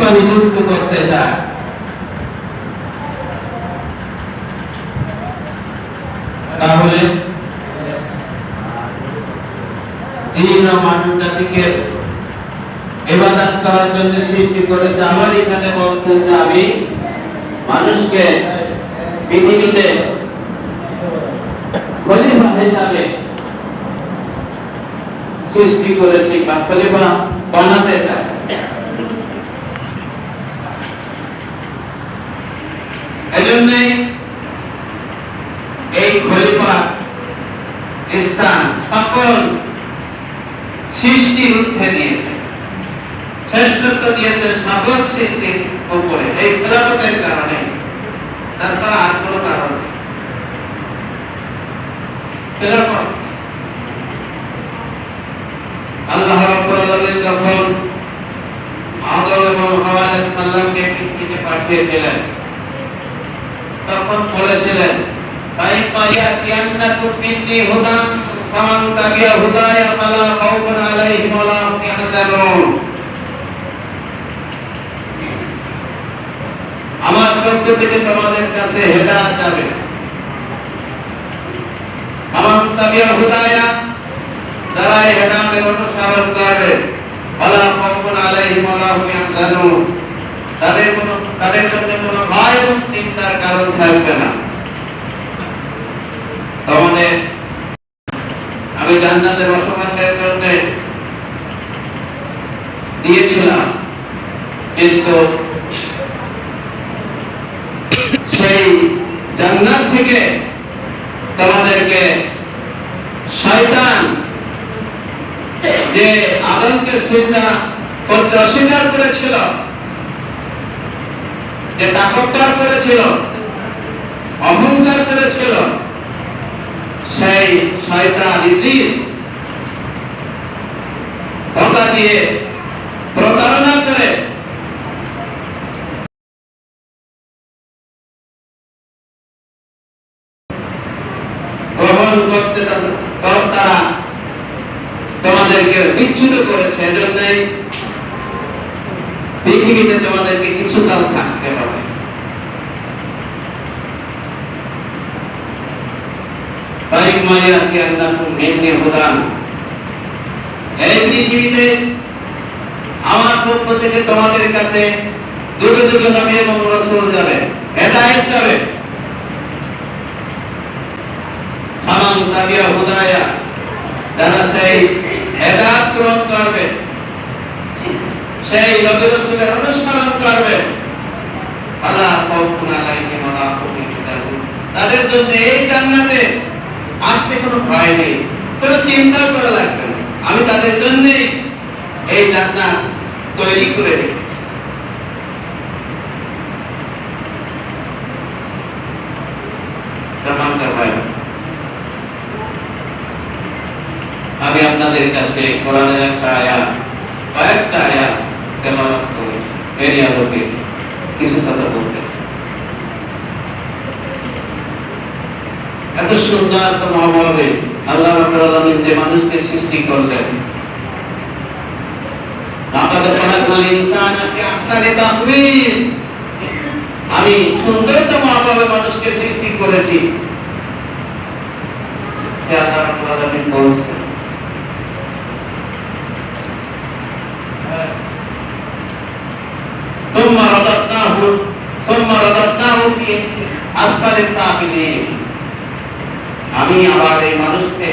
খলিফা নিযুক্ত করতে চায়। তাহলে মানুষ জাতিকে করার জন্য সৃষ্টি করেছে। এখানে বলছেন যে আমি মানুষকে পৃথিবীতে খলিফা হিসাবে সৃষ্টি করেছি বা খলিফা বানাতে চাই। এজন্যই এই খলিফা স্থান সকল সৃষ্টির ঊর্ধ্বে দিয়েছে শ্রেষ্ঠত্ব দিয়েছে সকল সৃষ্টির উপরে। এই খেলাফতের কারণে। তাছাড়া আর কোনো কারণ আল্লাহ রাব্বুল আলামিন যখন আদম এবং হাওয়া আলাইহিস পৃথিবীতে পাঠিয়েছিলেন তখন বলেছিলেন ফামান তাবিয়া ফালা ওয়া লা আমার পক্ষ থেকে তোমাদের কাছে হেদায়েত যাবে। তাবিয়া হুদায়া, যারা এই হেদায়েতের অনুসরণ করবে, ফালা ওয়া লা তাদের কোনো তাদের জন্য ভয় চিন্তার কারণ থাকবে না। তোমাদের আমি জান্নাতে বসবাসের জন্য দিয়েছিলাম, কিন্তু সেই জান্নাত থেকে তোমাদেরকে শয়তান যে আদমকে চিন্তা করতে অস্বীকার করেছিল যে তাকব্বর করেছিল অহংকার করেছিল সেই শয়তান ইবলিস ধোকা দিয়ে প্রতারণা করে তারা তোমাদেরকে বিচ্যুত করেছে। এজন্যই পৃথিবীতে তোমাদেরকে কিছুকাল থাকতে হবে। অনেক আজকে আল্লাহ প্রদান এই পৃথিবীতে আমার পক্ষ থেকে তোমাদের কাছে দুটো দুটো এবং রসুল যাবে। হেদায়ত যাবে তাবিয়া হুদায়া যারা সেই হেদায়ত গ্রহণ করবে। সেই অনুসরণ করবে। তাদের জন্য এই জান্নাতে আসতে কোনো ভয় নেই, কোনো চিন্তা করা লাগবে আমি তাদের জন্য এই জান্নাত তৈরি করে আমি আপনাদের কাছে কোরআনের একটা আয়াত, কয়েকটা আয়াত এর আলোকে কিছু কথা বলতে এত সুন্দর মহাভাবে আল্লাহ রাব্বুল যে মানুষকে সৃষ্টি করলেন। আমি সুন্দরতম ভাবে মানুষকে সৃষ্টি করেছি। আল্লাহ আসফালে সাফিলিন আমি আমার এই মানুষকে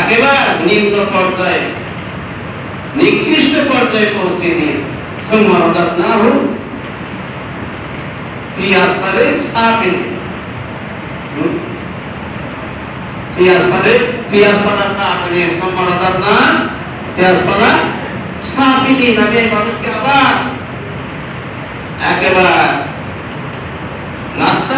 একেবারে নিম্ন পর্যায়ে, নিকৃষ্ট পর্যায়ে পৌঁছে দিয়েছি। সুমরদাত না হোক তুই আসফালে সাফিলিন তুই একেবারে নাস্তা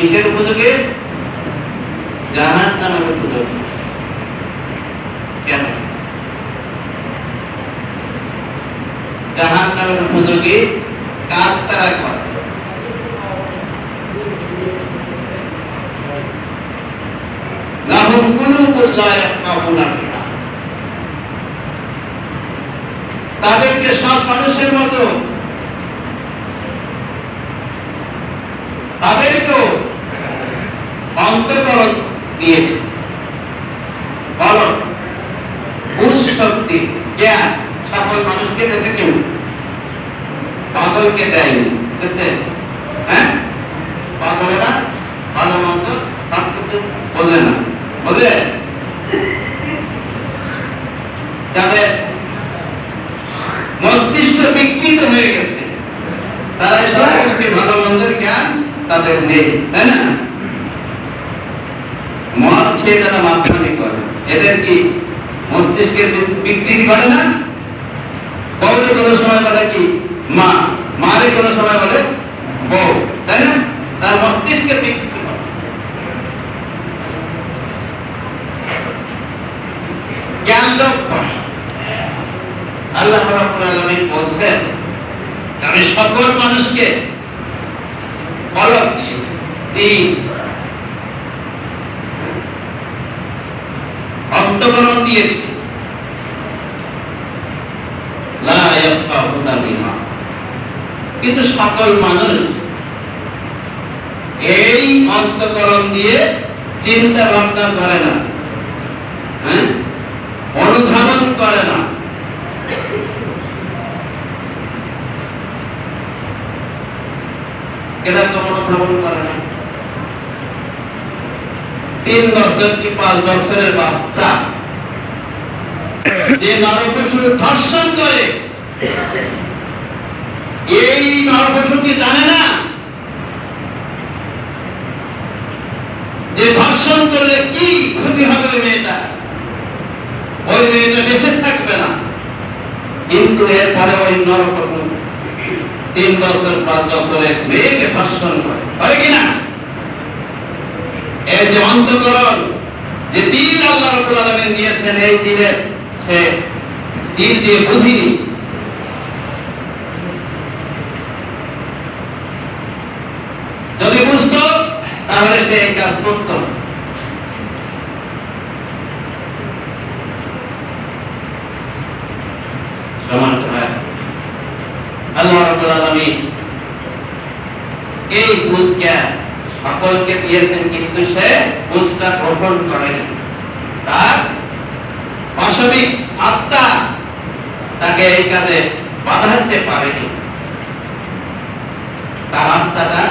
কিসের উপযোগে? উপযোগী জাহান্নামের উপযোগী। কেন? জাহান্নামের উপযোগী কাজ তারা করে তাদেরকে সব মানুষের মতো তাদেরকেও অন্তকরণ দিয়েছে বলো বুঝ শক্তি জ্ঞান সকল মানুষকে দেশে কেউ পাগলকে দেয়নি দেশে হ্যাঁ পাগলেরা ভালো মন্দ সব কিছু বোঝে করে। এদের কি মস্তিষ্কের বিকৃতি ঘটে না? বউরে কোনো সময় বলে কি মা, মারে কোনো সময় বলে বউ, তাই না? তার মস্তিষ্কের বিকৃতি ঘটে। জ্ঞান লোক করে। আল্লাহ রাব্বুল বলছেন, আমি সকল মানুষকে দিয়ে অন্তকরণ দিয়েছি। কিন্তু সকল মানুষ এই অন্তকরণ দিয়ে চিন্তা ভাবনা করে না হ্যাঁ? অনুধাবন করে না। এরা করে না তিন কি পাঁচ বছরের বাচ্চা? যে ধর্ষণ করে। এই নরপশু জানে না যে ধর্ষণ করলে কি ক্ষতি হবে ওই মেয়েটা? ওই মেয়েটা বেঁচে থাকবে না। কিন্তু এরপরে ওই নরপশু তিন বছর, পাঁচ বছরের মেয়েকে ধর্ষণ করে। করে কিনা এর যে অন্তকরণ, যে দিল আল্লাহ রাব্বুল আলামিন দিয়েছেন, এই দিলে সে দিল দিয়ে বুঝিনি যদি বুঝতো, তাহলে সে এই কাজ করতো না। সম্মানিত ভাই আল্লাহ রাব্বুল আলামিন এই বুঝ জ্ঞান সকলকে দিয়েছেন, কিন্তু সে বুঝটা গ্রহণ করেনি। তার পাশবিক আত্মা তাকে এই কাজে বাধা দিতে পারেনি। তার আত্মাটা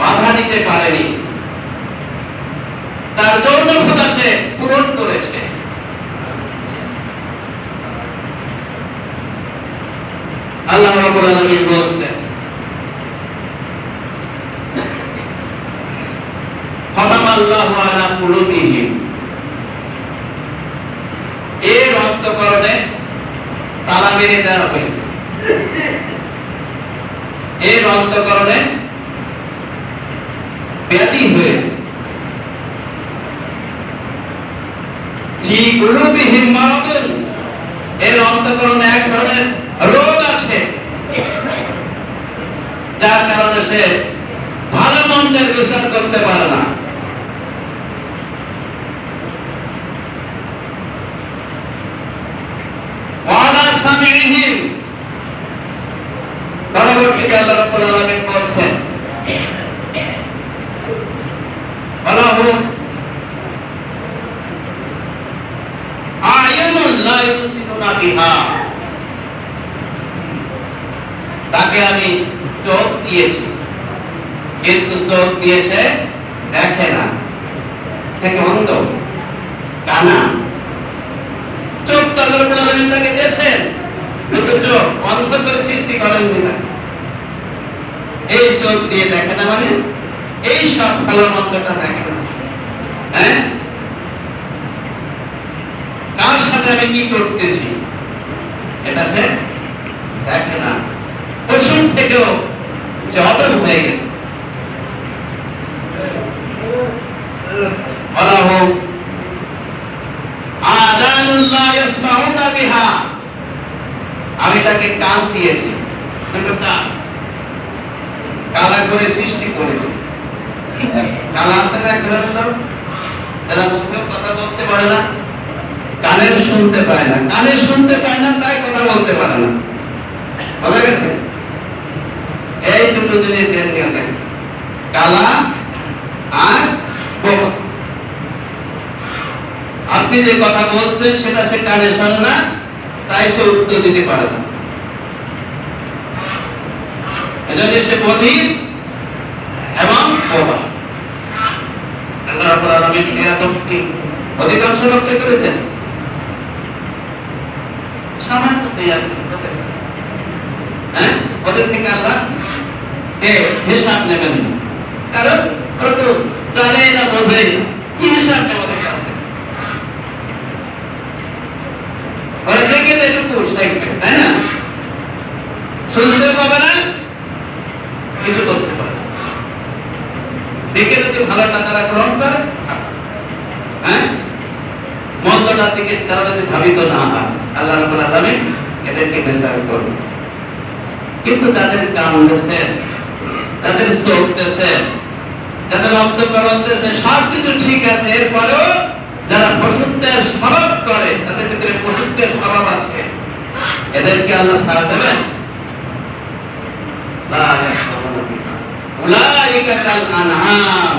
বাধা দিতে পারেনি। তার যৌনতা সে পূরণ করেছে। আল্লাহ রাব্বুল আলামিন বলছেন খতাম আল্লাহু আলা কুলুবিহিম এর অন্তকরণে তালা মেরে দেওয়া হয়েছে এর অন্তকরণে ব্যাধি হয়েছে। এর অন্তকরণে এক ধরনের রোগ আছে। যার কারণে সে ভালো মন্দের বিচার করতে পারে না ওয়ালা সামিহিম পরবর্তীতে আল্লাহ রাব্বুল আলামিন বলছেন লা ইউসিরুনা বিহা তাকে আমি চোখ দিয়েছি, কিন্তু চোখ দিয়েছে দেখে না। থেকে অন্ধ? কানা? চোখ তো আল্লাহ রাব্বুল আলামিন তাকে দিয়েছেন, কিন্তু চোখ অন্ধ করে সৃষ্টি করেননি না এই চোখ দিয়ে দেখে না মানে? এই সব ভালো মন্দটা দেখে না। হ্যাঁ? কার সাথে আমি কি করতেছি? এটা দেখে না। পশুর থেকেও সে অদর হয়ে গেছে। আমি তাকে কান দিয়েছি। কালা করে সৃষ্টি করেছি কালা আছে না এক ধরনের লোক যারা মুখেও কথা বলতে পারে না, কানের শুনতে পায় না। কানে শুনতে পায় না, তাই কথা বলতে পারে না। বোঝা গেছে? এই দুটো জিনিস ধ্যান দিয়ে দেখেন কালা আর আপনি যে কথা বলছেন, সেটা সে কানে শোনে না, তাই সে উত্তর দিতে পারে না। এজন্য সে বধির এবং বোবা আল্লাহ রাব্বুল আলামিন করেছেন। সামান্য হ্যাঁ? ওদের থেকে আল্লাহ হিসাব নেবেন কারণ ওরা তো জানে না বোঝে কি হিসাব নেব? ওরা দেখে তো একটু পুষ তাই শুনতে পাবে না কিছু করতে পারে না। ভালোটা তারা গ্রহণ করে? হ্যাঁ? মন্দটার তারা যদি ধাবিত না হয়, আল্লাহ রাব্বুল আলামিন এদেরকে বিচার করবে। কিন্তু তাদের কান দেশে তাদের চোখ দেশে তাদের অন্তকরণ দেশে সব কিছু ঠিক আছে, এরপরেও যারা পশুত্বের স্বভাব করে, তাদের ভিতরে পশুত্বের স্বভাব আছে। এদেরকে আল্লাহ ছাড় দেবেন? উলাইকা কাল আনআম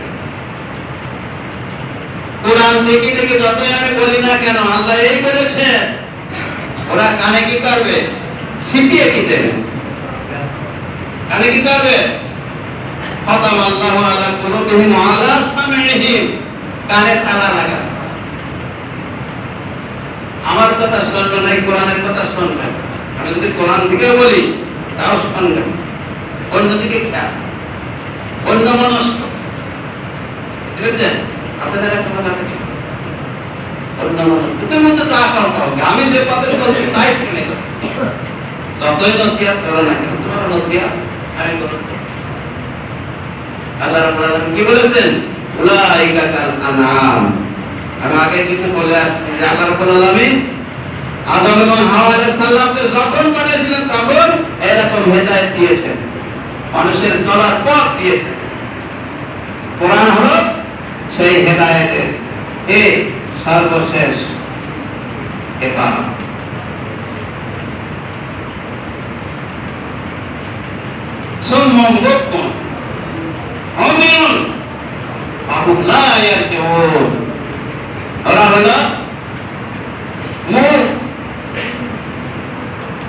কোরআন থেকে থেকে যতই আমি বলি না কেন, আল্লাহ এই বলেছে, ওরা কানে কি করবে? সিপিয়ে কি দেবে? কানে কি করবে? খতম আল্লাহ আলা কুলুবিহিম ওয়া আলা সামিহিম কানে তালা লাগা আমার কথা শুনবে না কোরআনের কথা শুনবে আমি যদি কোরআন থেকে বলি, তাও শুনবে অন্যদিকে খেয়াল। অন্য মনস্ক বুঝলেন কি বলেছেন? আমি আগে কিন্তু বলে আসছি যে আল্লাহ রাব্বুল আদম এবং হাওয়া আলাইহিস সালামকে যখন বানিয়েছিলেন তখন এরকম হেদায়েত দিয়েছেন মানুষের চলার পথ দিয়েছেন। কোরআন হলো সেই হেদায়তের এ সর্বশেষ এবার সুম্মম বুকমুন অমিয়ুন ফাহুম লা কেউ ওরা হলো মূল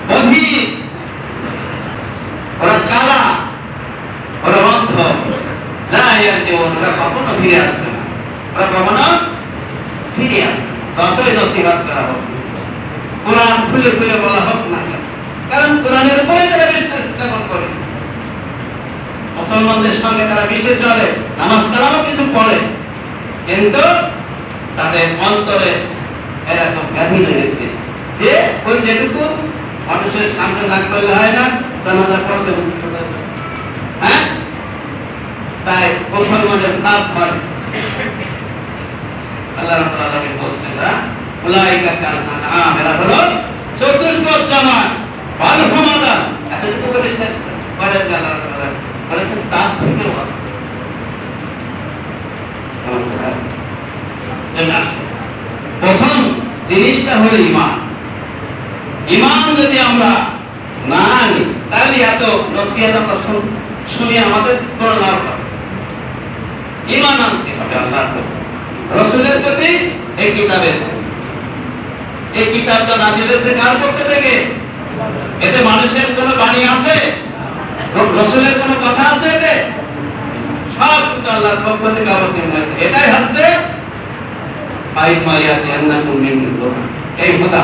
বধির ওরা কালা ওরা অন্ধ লা ইয়ারজিউন ওরা কখনো ফিরে আসবে না ওরা কখনো ফিরে আসবে না। যতই নসিহত করা হোক কোরআন খুলে খুলে বলা হোক না কেন। কারণ কোরআনের উপরে তারা বিশ্বাস স্থাপন করে মুসলমানদের সঙ্গে তারা মিশে চলে নামাজ তারাও কিছু পড়ে কিন্তু তাদের অন্তরে এরকম ব্যাধি লেগেছে যে ওই যেটুকু মানুষের সামনে না করলে হয় না জানাজা পড়বে হ্যাঁ? তাই মুসলমানের ভাব ধরে। আল্লাহ রাব্বুল আলামিন বলছেন না উলাইকা কাল আনআম এরা হলো চতুষ্পদ জামাত বালহুমাদা এতটুকু বলে শেষ করেন আল্লাহ রাব্বুল আলামিন বলেছেন, তার থেকেও প্রথম জিনিসটা হলো ইমান ইমান যদি আমরা না আনি, তাহলে এত শুনে আমাদের কোনো লাভ হবে ইমান আনতে হবে আল্লাহর রসুলের প্রতি এই কিতাবের এই কিতাবটা না কার থেকে এতে মানুষের কোনো বাণী আছে? রসুলের কোনো কথা আছে এতে? কিন্তু আল্লাহর পক্ষ থেকে এটাই হচ্ছে মাইয়া জান্নাত মিন এই হুদা,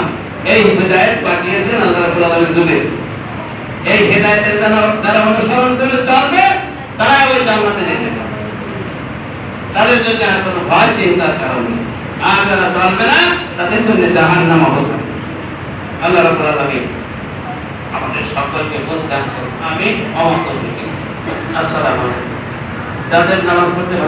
এই হিদায়াত পাঠিয়েছেন আল্লাহ রাব্বুল আলামিন দুবে এই হিদায়াতের যারা অনুসরণ করে চলবে তারা ওই জান্নাতে যেতে পারবে। তাদের জন্য আর কোনো ভয়, চিন্তার কারণ নেই। আর যারা চলবে না, তাদের জন্য জাহান্নাম হবে আল্লাহ রাব্বুল আলামিন আমাদের সকলকে করুন। আমি অমত আসসালামু আলাইকুম। যাদের নামাজ পড়তে